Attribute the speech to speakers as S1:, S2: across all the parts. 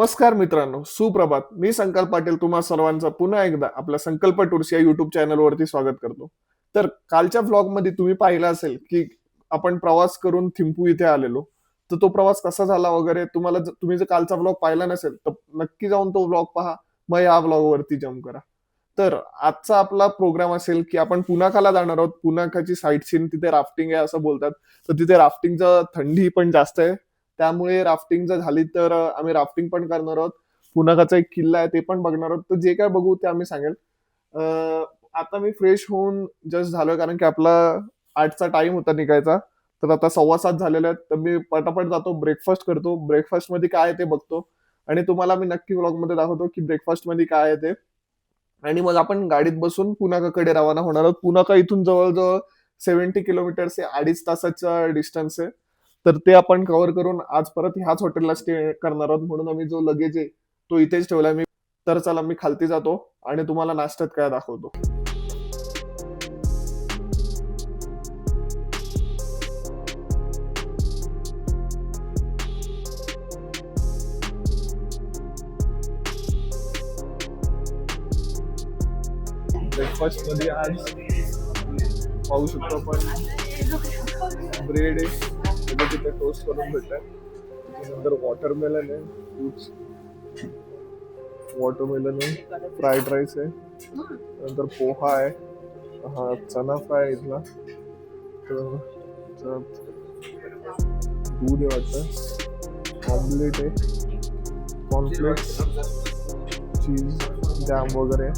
S1: नमस्कार मित्रांनो सुप्रभात. मी संकल्प पाटील तुम्हा सर्वांचं पुन्हा एकदा आपल्या संकल्प टूर्स या युट्यूब चॅनलवरती स्वागत करतो. तर कालच्या व्लॉगमध्ये तुम्ही पाहिलं असेल की आपण प्रवास करून थिंपू इथे आलेलो. तर तो प्रवास कसा झाला वगैरे तुम्हाला जर- तुम्ही जर कालचा व्लॉग पाहिला नसेल तर नक्की जाऊन तो व्लॉग पहा. मग या व्लॉगवरती जम्प करा. तर आजचा आपला प्रोग्राम असेल की आपण पुनाकाला जाणार आहोत. पुनाकाची साईट सीन तिथे राफ्टिंग आहे असं बोलतात. तर तिथे राफ्टिंगचं थंडी पण जास्त आहे. त्यामुळे राफ्टिंग जर झाली तर आम्ही राफ्टिंग पण करणार आहोत. पुनाकाचा एक किल्ला आहे ते पण बघणार आहोत. तर जे काय बघू ते आम्ही सांगेल. आता मी फ्रेश होऊन जस्ट झालोय कारण की आपला आठचा टाइम होता निघायचा. तर आता सव्वा सात झालेले आहेत. तर मी पटापट जातो ब्रेकफास्ट करतो. ब्रेकफास्टमध्ये काय आहे ते बघतो. आणि तुम्हाला मी नक्की व्लॉगमध्ये दाखवतो की ब्रेकफास्टमध्ये काय आहे ते. आणि मग आपण गाडीत बसून पुनाकाकडे रवाना होणार आहोत. पुनाका इथून जवळजवळ सेव्हन्टी किलोमीटर्स अडीच तासाचा डिस्टन्स आहे. तर ते आपण कव्हर करून आज परत ह्याच हॉटेलला स्टे करणार आहोत. म्हणून आम्ही जो लगेज आहे तो इथेच ठेवला मी तर चला मी खालती जातो आणि तुम्हाला नाश्त्यात काय दाखवतो. ब्रेकफास्टमध्ये आज पाहू शकतो आपण. ब्रेड आहे. त्याच्या तिथे टोस्ट करून भेटतात त्याच्यानंतर वॉटरमेलन आहे फ्रुट्स वॉटरमेलन आहे फ्राईड राईस आहे. नंतर पोहा आहे. हा चना फ्राय आहे इथला. तर दूध आहे वाटतं. ऑमलेट आहे. कॉर्नफ्लेक्स चीज जॅम वगैरे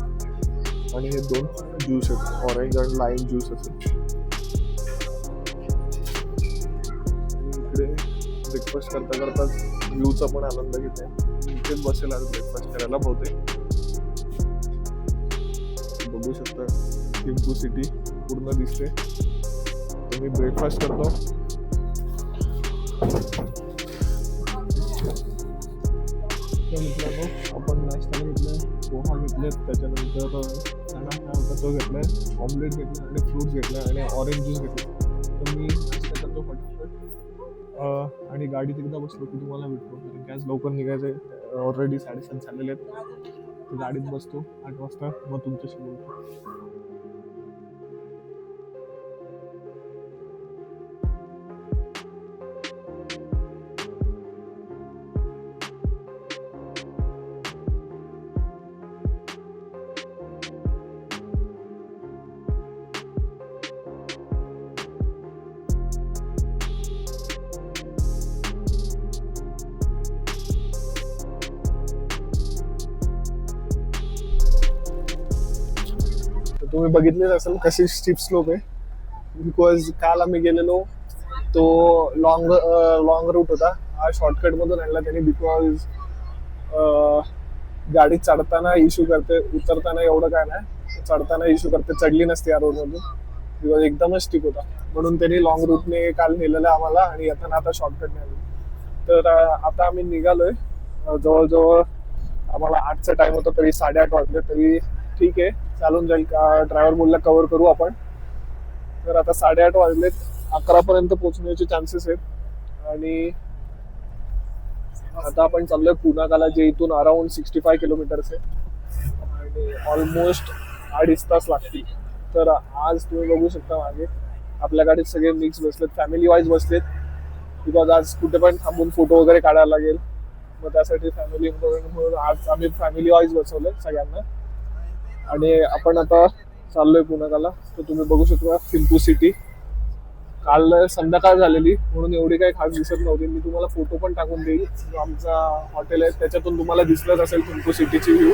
S1: आणि हे दोन ज्यूस आहेत. ऑरेंज आणि लाईम ज्यूस असेल ब्रेकफास्ट करता करता व्ह्यूचा पण आनंद घेते. इथेच बसेल आज ब्रेकफास्ट करायला बहुतेक. बघू शकता थिंपू सिटी पूर्ण दिसते. तुम्ही मी ब्रेकफास्ट करतो. मित्रांनो आपण नाश्ता घेतलाय पोहा घेतले त्याच्यानंतर चना काय होता तो घेतलाय ऑमलेट घेतला आणि फ्रुट्स घेतला आणि ऑरेंज ज्यूस घेतला तर मी आणि गाडीत एकदा बसलो की तुम्हाला भेटतो. कारण गॅस लवकर निघायचं ऑलरेडी साडेसात झालेले आहेत. गाडीत बसतो आठ वाजता. मग तुमच्याशी बोलतो. तुम्ही बघितलेच असेल कशी स्टीप स्लोप आहे. बिकॉज काल आम्ही गेलेलो तो लॉंग लॉंग रूट होता. हा शॉर्टकट मधून आणला त्यांनी बिकॉज गाडी चढताना इश्यू करते उतरताना एवढं काय नाही. चढताना इश्यू करते चढली नसते या रोड मधून. बिकॉज एकदमच स्टिक होता. म्हणून त्यांनी लॉंग रूटने काल नेलेलं आम्हाला आणि येताना आता शॉर्टकट नेलं तर आता आम्ही निघालोय. जवळजवळ आम्हाला आठचा टाइम होता तरी साडेआठ वाजले तरी ठीक आहे. चालून जाईल का? ड्रायव्हर बोलला कव्हर करू आपण. तर आता साडेआठ वाजलेत. अकरा पर्यंत पोहोचण्याचे चान्सेस आहेत. आणि आता आपण चाललोय पुनाकाला जे इथून अराउंड सिक्स्टी फाय किलोमीटर्स आहे. आणि ऑलमोस्ट अडीच तास लागतील. तर आज तुम्ही बघू शकता मागे आपल्या गाडीत सगळे मिक्स बसलेत फॅमिली वाईज बसलेत. बिकॉज आज कुठे पण थांबून फोटो वगैरे काढायला लागेल. मग त्यासाठी फॅमिली म्हणून आज आम्ही फॅमिली वाईज बसवलं सगळ्यांना. आणि आपण आता चाललोय पुण्याला. तर तुम्ही बघू शकता थिम्पू सिटी. काल संध्याकाळ झालेली म्हणून एवढी काही खास दिसत नव्हती. मी तुम्हाला फोटो पण टाकून देईल. जो आमचा हॉटेल आहे. त्याच्यातून तुम्हाला दिसलंच असेल थिम्पू सिटीची व्ह्यू.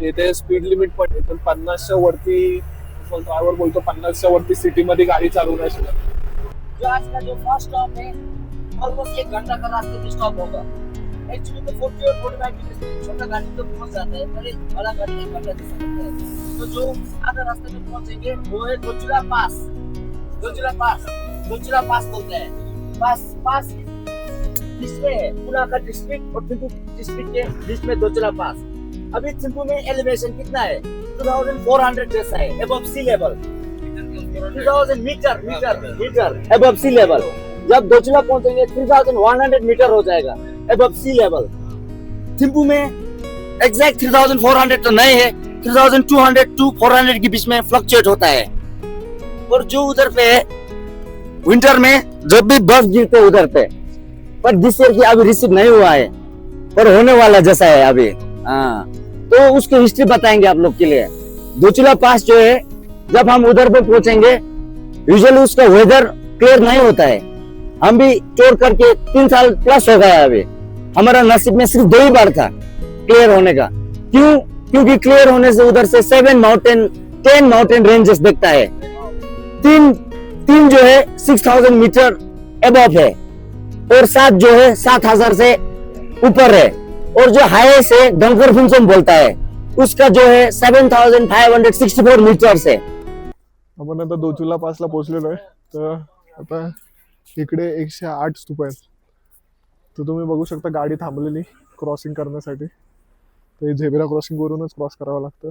S1: येथे स्पीड लिमिट पण आहे. पण पन्नासच्या वरती ड्रायव्हर बोलतो पन्नासच्या वरती सिटीमध्ये गाडी चालू नाही शकत
S2: जो आज का जो फर्स्ट स्टॉप है ऑलमोस्ट एक घंटा का रास्ते स्टॉप होगा एक्चुअली पास अभी में एलिवेशन कितना है? 2400 जैसा है above sea level 3000 meter meter meter above sea level जब दोचिला पहुँचेंगे 3100 मीटर हो जाएगा। Above sea level. थिम्पू में एग्जैक्ट 3400 तो नहीं है 3200 टू 400 के बीच में फ्लक्चुएट होता है। और जो उधर पे है विंटर में जब भी बर्फ़ गिरते उधर पे, पर दिस ईयर की अभी रिसीव नहीं हुआ है, पर होने वाला जैसा है अभी। हाँ तो उसकी हिस्ट्री बताएँगे आप लोग के लिए। दोचुला पास जो है, जब हम उधर पे पहुँचेंगे यूजुअली उसका वेदर क्लियर नहीं होता है। हम भी टूर करके तीन साल प्लस हो गया अभी। हमारा नसीब में सिर्फ दो ही बार था क्लियर होने का। क्यों? क्योंकि क्लियर होने से उधर से seven mountain ten mountain ranges दिखता है। तीन तीन जो है सिक्स थाउजेंड मीटर एबव है। और सात जो है सात हजार से ऊपर है। और जो हाईएस्ट है डंकर फुनसम बोलता है उसका जो है seven thousand five hundred sixty four meter है।
S1: आपण आता दोचुला पासला पोहोचलेलो आहे तर आता इकडे एकशे आठ स्तूप आहेत. तर तुम्ही बघू शकता गाडी थांबलेली क्रॉसिंग करण्यासाठी. तर झेब्रा क्रॉसिंग वरूनच क्रॉस करावं लागतं.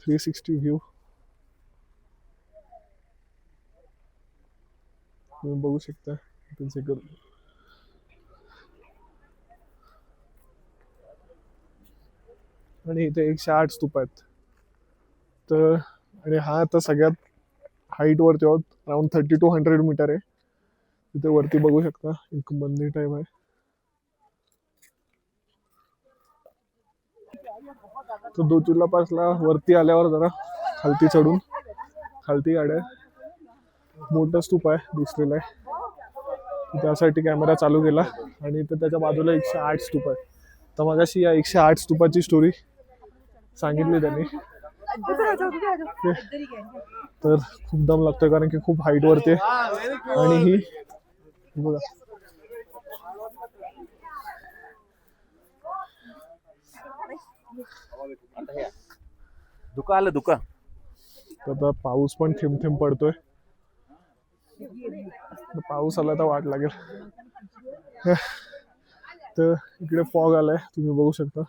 S1: थ्री सिक्स्टी व्ह्यू तुम्ही बघू शकता इथे आणि इथे एकशे आठ स्तूप आहेत. तर आणि हा आता सगळ्यात हाईट वरती आहोत around thirty two hundred meter आहे. तिथे वरती बघू शकता एक मंदिर टाईप आहे. तो दोचुल्ला पासला वरती आल्यावर जरा खालती चढून खालती गाड्या. मोठा स्तूप आहे दिसलेला आहे. त्यासाठी कॅमेरा चालू केला आणि इथे त्याच्या बाजूला एकशे आठ स्तूप आहे. तर मगाशी या एकशे आठ स्तूपाची स्टोरी सांगितली त्यांनी. तर खूप दम लागतोय कारण की खूप हाईट वरती आहे. आणि ही बघा
S3: धुका आलं
S1: तर आता पाऊस पण थेंब थेंब पडतोय. पाऊस आला तर वाट लागेल. तर इकडे फॉग आलाय तुम्ही बघू शकता.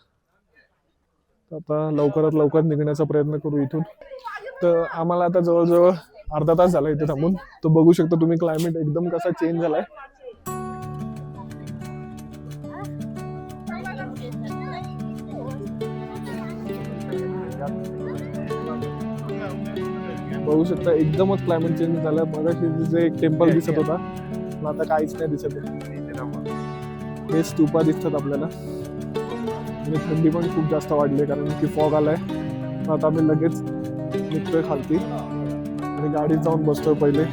S1: आता लवकरात लवकर निघण्याचा प्रयत्न करू इथून. तर आम्हाला आता जवळजवळ अर्धा तास झाला इथे थांबून. तर बघू शकता तुम्ही क्लायमेट एकदम कसा चेंज झालाय. बघू शकता एकदमच क्लायमेट चेंज झालं. मगाशी जे एक टेम्पल दिसत होता. पण आता काहीच नाही दिसत. हे स्तूपा दिसतात आपल्याला. आणि थंडी पण खूप जास्त वाढली आहे कारण की फॉग आलाय. आता आम्ही लगेच निघतोय खालती. गाडीत जाऊन बसतोय पहिले.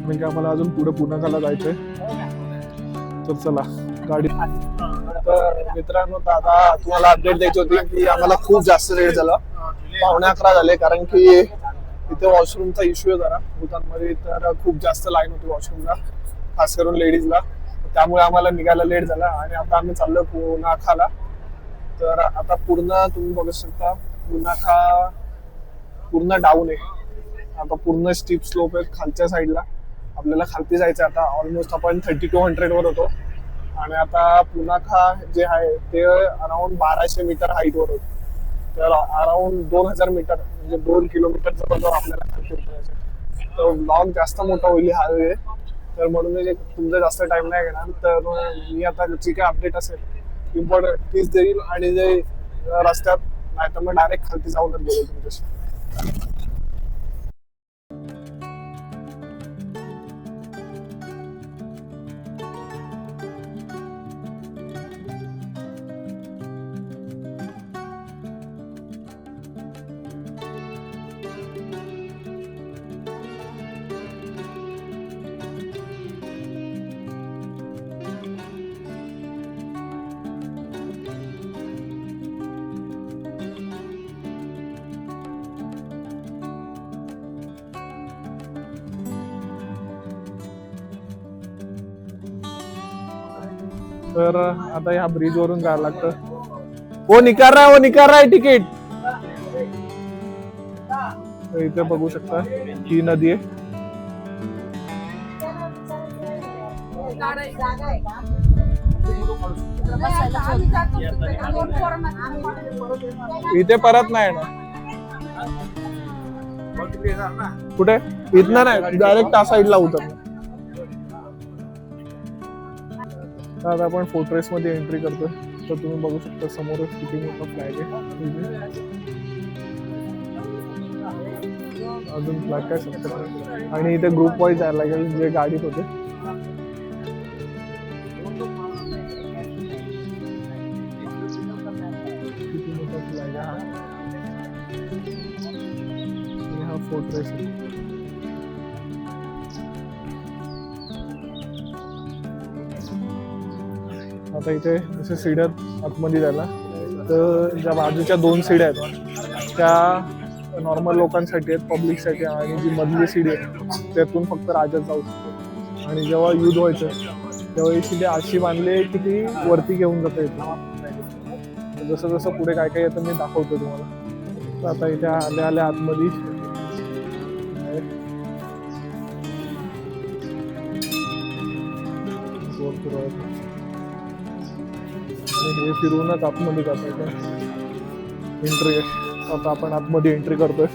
S1: म्हणजे आम्हाला अजून पुढे पुण्याला जायचंय. तर चला गाडी तर मित्रांनो दादा आता तुम्हाला अपडेट द्यायची होती की आम्हाला खूप जास्त लेट झाला. पावणे अकरा झाले कारण की इथे वॉशरूमचा इश्यू आहे जरा. भूतानमध्ये तर खूप जास्त लाईन होती वॉशरूमला खास करून लेडीजला त्यामुळे आम्हाला निघायला लेट झाला आणि आता आम्ही चाललो पुनाखाला तर आता पूर्ण तुम्ही बघू शकता पुनाखा पूर्ण डाऊन आहे. आता पूर्ण स्टीप स्लोप आहे खालच्या साईडला आपल्याला खालती जायचं आता. ऑलमोस्ट आपण थर्टी टू हंड्रेड वर होतो. आणि आता पुनाखा जे आहे ते अराउंड बाराशे मीटर हाईटवर होतं. तर अराउंड दोन हजार मीटर म्हणजे दोन किलोमीटर जवळजवळ आपल्याला खालती उतरायचं तर ब्लॉग जास्त मोठा होईल हा वेळ. तर म्हणून तुमचा जास्त टाइम नाही घेणार. तर मी आता जी काही अपडेट असेल इम्पॉर्टंट तीच देईल आणि जे रस्त्यात नाही तर मग डायरेक्ट खालती जाऊनच बोलेल तुमच्याशी. तर आता ह्या ब्रिज वरून जायला लागतं. ओ निकार रहा है निकार रहा है तिकीट तर इथे बघू शकता ही नदी आहे. इथे परत नाही ना कुठे? इथनं नाही डायरेक्ट त्या साईडला उतर आता आपण फोर्ट्रेस मध्ये एंट्री करतोय. तर तुम्ही बघू शकता समोरच किती मोठा फ्लॅग आहे. अजून फ्लॅग काय शकत आणि इथे ग्रुप वाईज जायला लागेल जे गाडीत होते. हा. हा फोर्ट्रेस आहे. आता इथे जसे सिड्यात आतमध्ये जायला. तर ज्या बाजूच्या दोन सीड्या आहेत त्या नॉर्मल लोकांसाठी आहेत पब्लिकसाठी आणि जी मधली सीडी आहे त्यातून फक्त राजा जाऊ शकतो. आणि जेव्हा युद्ध व्हायचं तेव्हा ही सीडी अशी बांधली की ती वरती घेऊन जाता येते. जसं जसं पुढे काय काय येतं मी दाखवतो तुम्हाला. तर आता इथे आल्या आल्या आतमध्ये. Thank you. हे फिरवूनच आतमध्ये जात एंट्री आता आपण आतमध्ये एंट्री करतोय.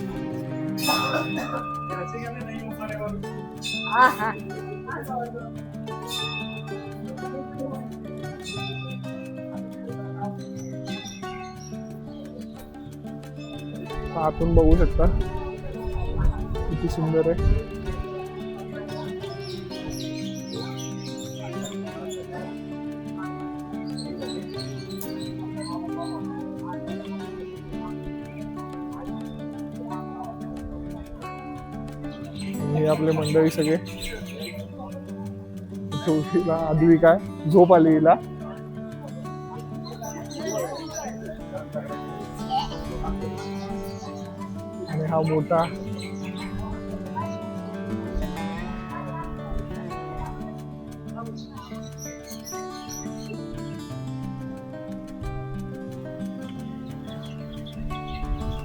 S1: आतून बघू शकता. किती सुंदर आहे. आपले मंडळी सगळे. आधी काय झोप आली हिला. आणि हा मोठा.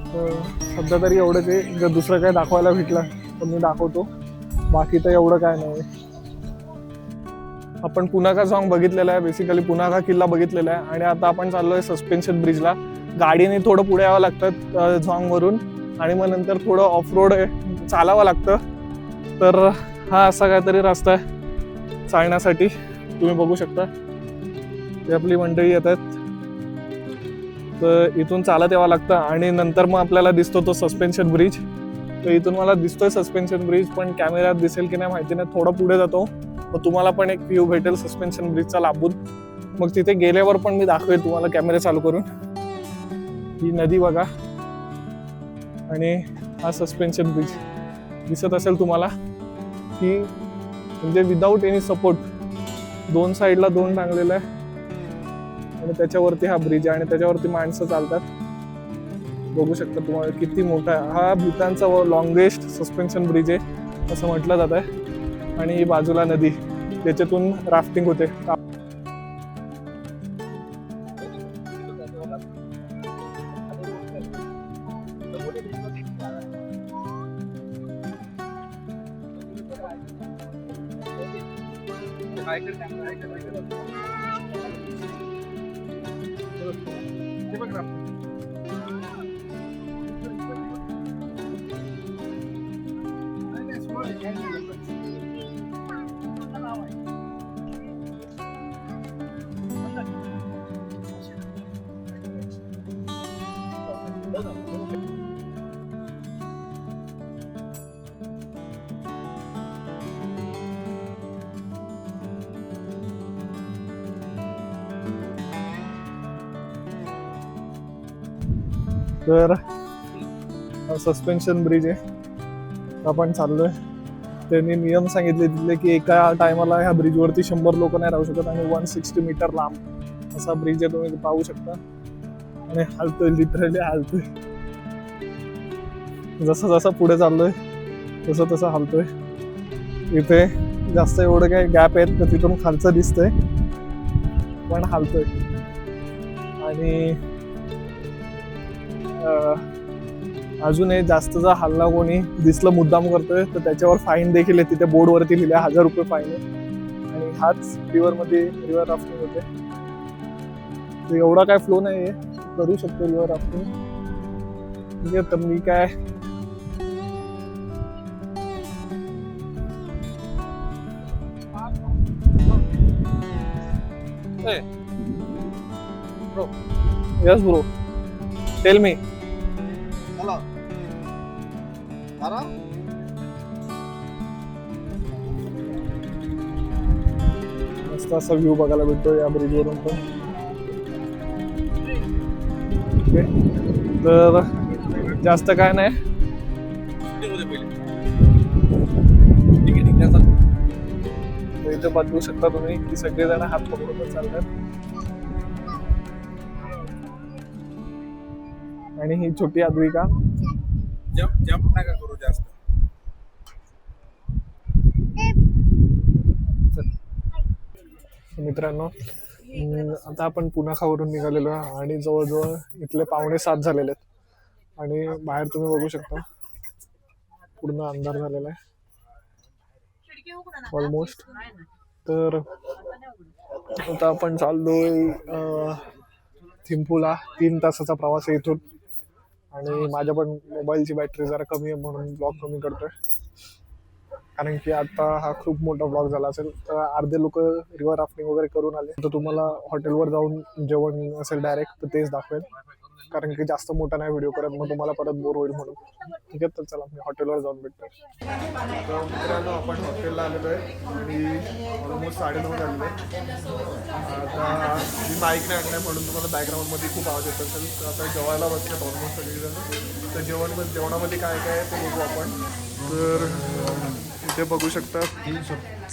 S1: सध्या तरी एवढं ते जर दुसरं काय दाखवायला भेटलं. तर मी दाखवतो. बाकी तर एवढं काय नाही. आपण पुनाका सॉन्ग बघितलेला आहे. बेसिकली पुनाका किल्ला बघितलेला आहे. आणि आता आपण चाललोय सस्पेन्शन ब्रिजला गाडीने थोडं पुढे यावं लागतं झॉंग वरून. आणि मग नंतर थोडं ऑफ रोड चालावं लागतं. तर हा असा काहीतरी रस्ता आहे चालण्यासाठी. तुम्ही बघू शकता. ते आपली मंडळी येतात. तर इथून चालत यावं लागतं. आणि नंतर मग आपल्याला दिसतो तो सस्पेन्शन ब्रिज तर इथून मला दिसतोय सस्पेन्शन ब्रिज पण कॅमेऱ्यात दिसेल की नाही माहिती नाही. थोडं पुढे जातो. मग तुम्हाला पण एक व्ह्यू भेटेल सस्पेन्शन ब्रिजचा लांबून. मग तिथे गेल्यावर पण मी दाखवेल तुम्हाला कॅमेरा चालू करून. ही नदी बघा. आणि हा सस्पेन्शन ब्रिज दिसत असेल तुम्हाला की म्हणजे विदाऊट एनी सपोर्ट दोन साईडला दोन टांगलेलं आहे. आणि त्याच्यावरती हा ब्रिज आहे आणि त्याच्यावरती माणसं चालतात. बघू शकता तुम्हाला किती मोठा आहे. हा भूतानचा लॉंगेस्ट सस्पेन्शन ब्रिज आहे असं म्हटलं जात आहे. आणि बाजूला नदी त्याच्यातून राफ्टिंग होते. तर सस्पेन्शन ब्रिज आहे. आपण चाललोय. त्यांनी नियम सांगितले तिथले की एका टायमाला ह्या ब्रिजवरती शंभर लोक नाही राहू शकत आणि वन सिक्स्टी मीटर लांब असा ब्रिज आहे तुम्ही पाहू शकता. आणि हालतोय लिटरली हालतोय. जसं जसं पुढे चाललोय तसं तसं हालतोय. इथे जास्त एवढं काही गॅप आहेत तर तिथून खालचं दिसतंय. पण हालतोय. आणि अजूनही अजून हल्ला कोणी दिसलं मुद्दाम करतोय तर त्याच्यावर फाईन देखील आहे. तिथे बोर्डवरती लिहिले हजार रुपये फाईन आहे. आणि हाच रिव्हरमध्ये रिव्हर राफ्टिंग होते. तर एवढा काय फ्लो नाही आहे करू शकतो रिव्हर राफ्टिंग ठीक आहे तर मी काय
S3: Hey. Yes bro tell me
S2: Hello?
S1: मस्त असा व्ह्यू बघायला भेटतो या ब्रिजवरून पण. ओके. तर जास्त काय नाही. तर बघू शकता तुम्ही की सगळेजण हात पकडून चालतात. आणि ही छोटी आद्विका.
S4: जंप जंप नका करू जास्त.
S1: मित्रांनो आता आपण पुनाखावरून निघालेलो आहे आणि जवळजवळ इथले पावणे सात झालेले आहेत. आणि बाहेर तुम्ही बघू शकता पूर्ण अंधार झालेला आहे. ऑलमोस्ट तर आता आपण चाललोय थिंपूला तीन तासाचा प्रवास आहे इथून. आणि माझ्या पण मोबाईलची बॅटरी जरा कमी आहे म्हणून ब्लॉग कमी करतोय. कारण की आता हा खूप मोठा ब्लॉग झाला असेल तर अर्धे लोक रिव्हर राफ्टिंग वगैरे करून आले. तर तुम्हाला हॉटेलवर जाऊन जेवण असेल डायरेक्ट तर तेच दाखवेल कारण की जास्त मोठा नाही व्हिडिओ करत मग तुम्हाला परत बोर होईल म्हणून. ठीक आहे तर चला मी हॉटेलवर जाऊन भेटतो. मित्रांनो आपण हॉटेलला आलेलो आहे. आणि ऑलमोस्ट साडेनऊ झालेले आता मी बाईक नाही आणलाय म्हणून तुम्हाला बॅकग्राऊंडमध्ये खूप आवाज येत. असेल तर आता जेवायला बसतात ऑलमोस्ट सगळेजण. तर जेवण जेवणामध्ये काय काय आहे ते बघू आपण. तर इथे बघू शकता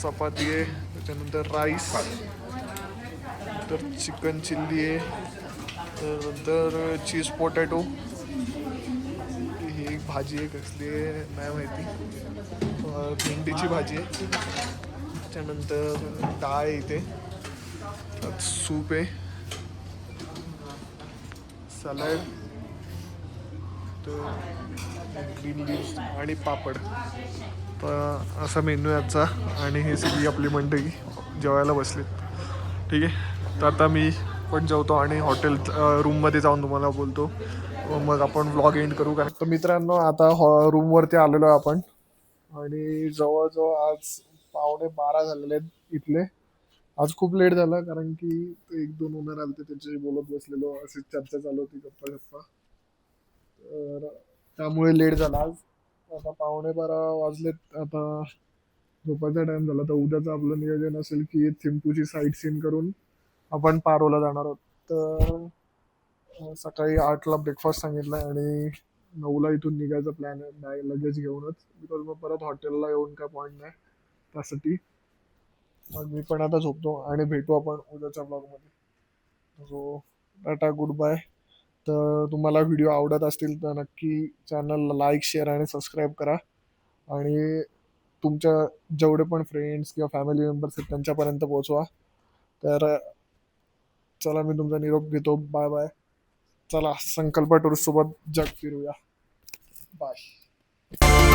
S1: चपाती आहे त्याच्यानंतर राईस तर चिकन चिल्ली आहे. त्यानंतर चीज पोटॅटो. ही एक भाजी आहे कसली आहे नाही माहिती. भेंडीची भाजी आहे. त्याच्यानंतर डाळ आहे इथे. त्यात सूप आहे. सलाड. तर ग्रीन लिव्स आणि पापड. तर असा मेन्यू याचा आणि हे सगळी आपली मंडळी जेवायला बसलीत. ठीक आहे. तर आता मी आपण जेवतो आणि हॉटेल रूममध्ये जाऊन तुम्हाला बोलतो. मग आपण व्लॉग एंड करू कारण तर मित्रांनो आता हो, हॉ रूमवरती आलेलो आहे आपण. आणि जवळजवळ आज पावणे बारा झालेले आहेत इथले. आज खूप लेट झाला कारण की एक दोन ओनर आले त्यांच्याशी बोलत बसलेलो. अशी चर्चा चालू होती गप्पा गप्पा. तर त्यामुळे लेट झाला आज. आता पावणे बारा वाजलेत. आता झोपायचा टाइम झाला. तर उद्याचं आपलं नियोजन असेल की थिंपूची साईट सीन करून आपण पारोला जाणार आहोत. तर सकाळी आठला ब्रेकफास्ट सांगितला आणि नऊला इथून निघायचा प्लॅन आहे. बॅग लगेच घेऊनच. बिकॉज मग परत हॉटेलला येऊन काय पॉईंट नाही. त्यासाठी. मग मी पण आता झोपतो आणि भेटू आपण उद्याच्या ब्लॉगमध्ये सो टाटा गुड बाय तर तुम्हाला व्हिडिओ आवडत असतील तर नक्की चॅनलला लाईक शेअर आणि सबस्क्राईब करा. आणि तुमच्या जेवढे पण फ्रेंड्स किंवा फॅमिली मेंबर्स आहेत त्यांच्यापर्यंत पोहोचवा. तर चला मी तुमचा निरोप घेतो. बाय बाय चला संकल्प टूर्ससोबत जग फिरूया. बाय